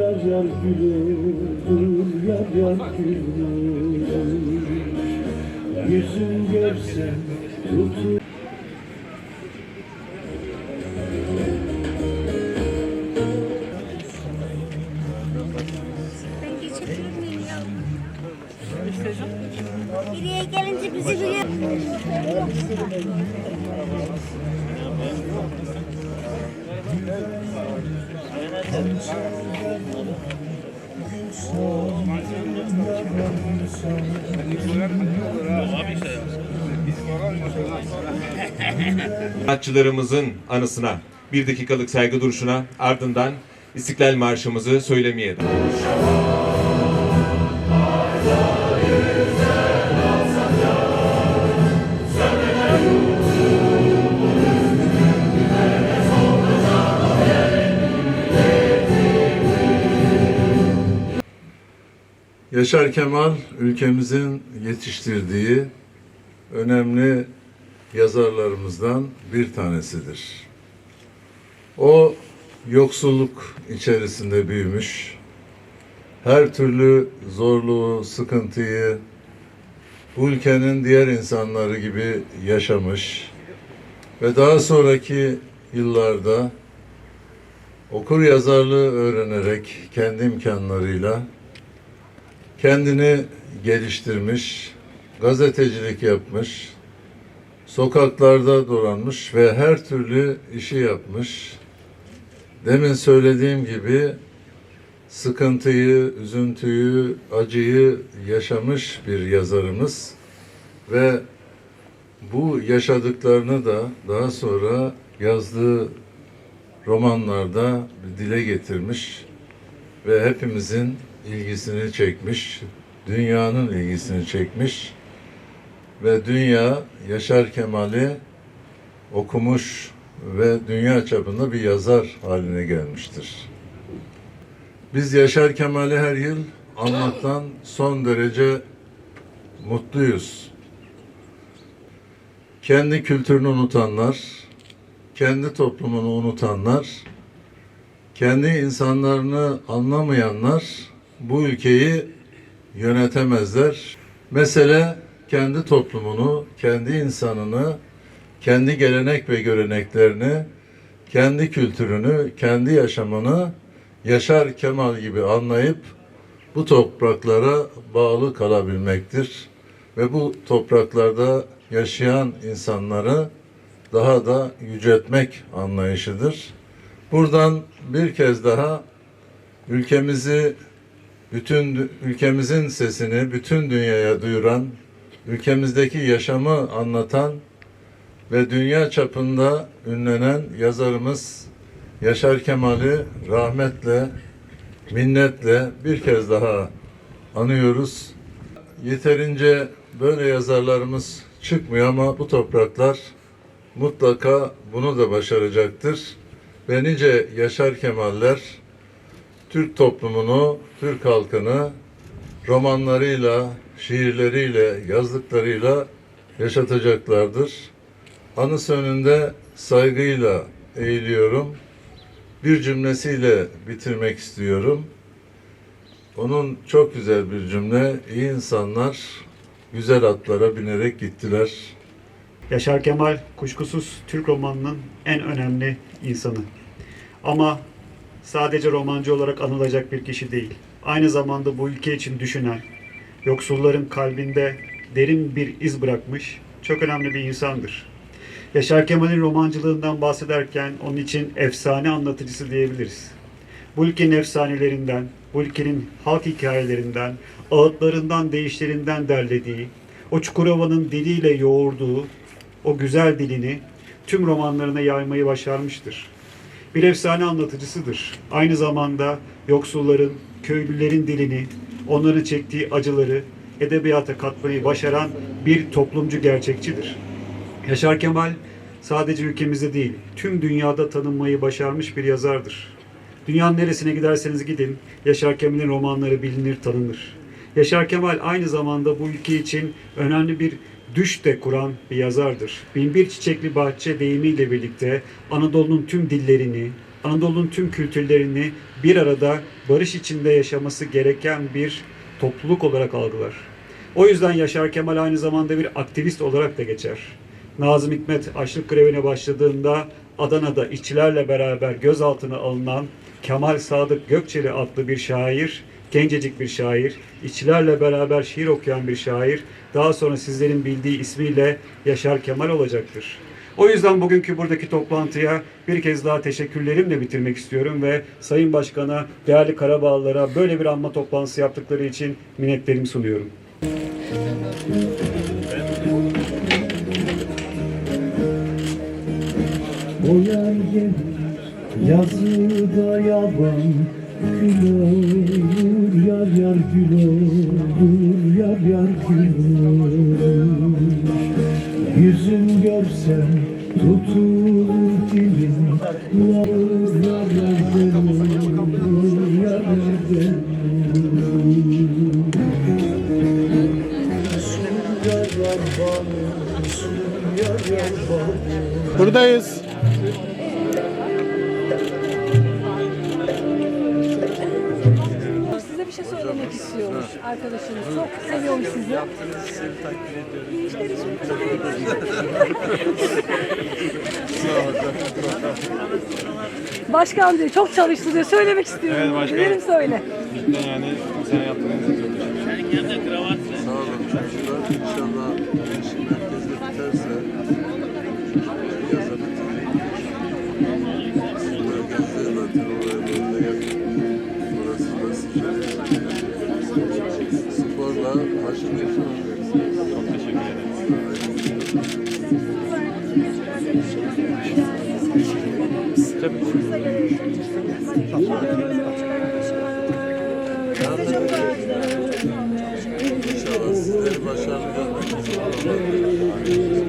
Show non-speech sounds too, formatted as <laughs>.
Yar yar gülür, yar yar gülür Yüzün görsem tutur Ben geçebilir miyim ya? Biriye gelince bizi duyuyor. Sanatçılarımızın anısına bir dakikalık saygı duruşuna ardından İstiklal Marşımızı söylemeye Yaşar Kemal ülkemizin yetiştirdiği önemli yazarlarımızdan bir tanesidir. O yoksulluk içerisinde büyümüş, her türlü zorluğu, sıkıntıyı ülkenin diğer insanları gibi yaşamış ve daha sonraki yıllarda okur yazarlığı öğrenerek kendi imkanlarıyla kendini geliştirmiş, gazetecilik yapmış, sokaklarda dolanmış ve her türlü işi yapmış. Demin söylediğim gibi sıkıntıyı, üzüntüyü, acıyı yaşamış bir yazarımız ve bu yaşadıklarını da daha sonra yazdığı romanlarda dile getirmiş ve hepimizin ilgisini çekmiş, dünyanın ilgisini çekmiş ve dünya Yaşar Kemal'i okumuş ve dünya çapında bir yazar haline gelmiştir. Biz Yaşar Kemal'i her yıl anmaktan son derece mutluyuz. Kendi kültürünü unutanlar, kendi toplumunu unutanlar, kendi insanlarını anlamayanlar bu ülkeyi yönetemezler. Mesele kendi toplumunu, kendi insanını, kendi gelenek ve göreneklerini, kendi kültürünü, kendi yaşamını Yaşar Kemal gibi anlayıp bu topraklara bağlı kalabilmektir ve bu topraklarda yaşayan insanları daha da yüceltmek anlayışıdır. Buradan bir kez daha ülkemizi bütün ülkemizin sesini bütün dünyaya duyuran, ülkemizdeki yaşamı anlatan ve dünya çapında ünlenen yazarımız Yaşar Kemal'i rahmetle, minnetle bir kez daha anıyoruz. Yeterince böyle yazarlarımız çıkmıyor ama bu topraklar mutlaka bunu da başaracaktır. Ve nice Yaşar Kemaller Türk toplumunu, Türk halkını romanlarıyla, şiirleriyle, yazdıklarıyla yaşatacaklardır. Anısı önünde saygıyla eğiliyorum. Bir cümlesiyle bitirmek istiyorum. Onun çok güzel bir cümle. İyi insanlar güzel atlara binerek gittiler. Yaşar Kemal kuşkusuz Türk romanının en önemli insanı. Ama sadece romancı olarak anılacak bir kişi değil. Aynı zamanda bu ülke için düşünen, yoksulların kalbinde derin bir iz bırakmış çok önemli bir insandır. Yaşar Kemal'in romancılığından bahsederken onun için efsane anlatıcısı diyebiliriz. Bu ülkenin efsanelerinden, bu ülkenin halk hikayelerinden, ağıtlarından, deyişlerinden derlediği, o Çukurova'nın diliyle yoğurduğu o güzel dilini tüm romanlarına yaymayı başarmıştır. Bir efsane anlatıcısıdır. Aynı zamanda yoksulların, köylülerin dilini, onların çektiği acıları edebiyata katmayı başaran bir toplumcu gerçekçidir. Yaşar Kemal sadece ülkemizde değil, tüm dünyada tanınmayı başarmış bir yazardır. Dünyanın neresine giderseniz gidin, Yaşar Kemal'in romanları bilinir, tanınır. Yaşar Kemal aynı zamanda bu ülke için önemli bir düş de kuran bir yazardır. Binbir Çiçekli Bahçe deyimiyle birlikte Anadolu'nun tüm dillerini, Anadolu'nun tüm kültürlerini bir arada barış içinde yaşaması gereken bir topluluk olarak algılar. O yüzden Yaşar Kemal aynı zamanda bir aktivist olarak da geçer. Nazım Hikmet açlık grevine başladığında Adana'da işçilerle beraber gözaltına alınan Kemal Sadık Gökçeli adlı bir şair, gencecik bir şair, işçilerle beraber şiir okuyan bir şair, daha sonra sizlerin bildiği ismiyle Yaşar Kemal olacaktır. O yüzden bugünkü buradaki toplantıya bir kez daha teşekkürlerimle bitirmek istiyorum ve Sayın Başkan'a, değerli Karabağlılara böyle bir anma toplantısı yaptıkları için minnetlerimi sunuyorum. Gelir yazıda yaban olur yar yar gül olur yar yar gül olur Yüzün görsem tutulur dilim Yar yar yar gül olur yar yar gül Buradayız. Şey söylemek istiyormuş arkadaşınız. Çok seviyormuş sizi. <laughs> Başkan diyor çok çalıştı diyor. Söylemek istiyorum. Evet, başkanım. Dilerim söyle. Bizden yani sen yaptığınız için çok teşekkür ederim. İnşallah sizleri başarılı görmek için.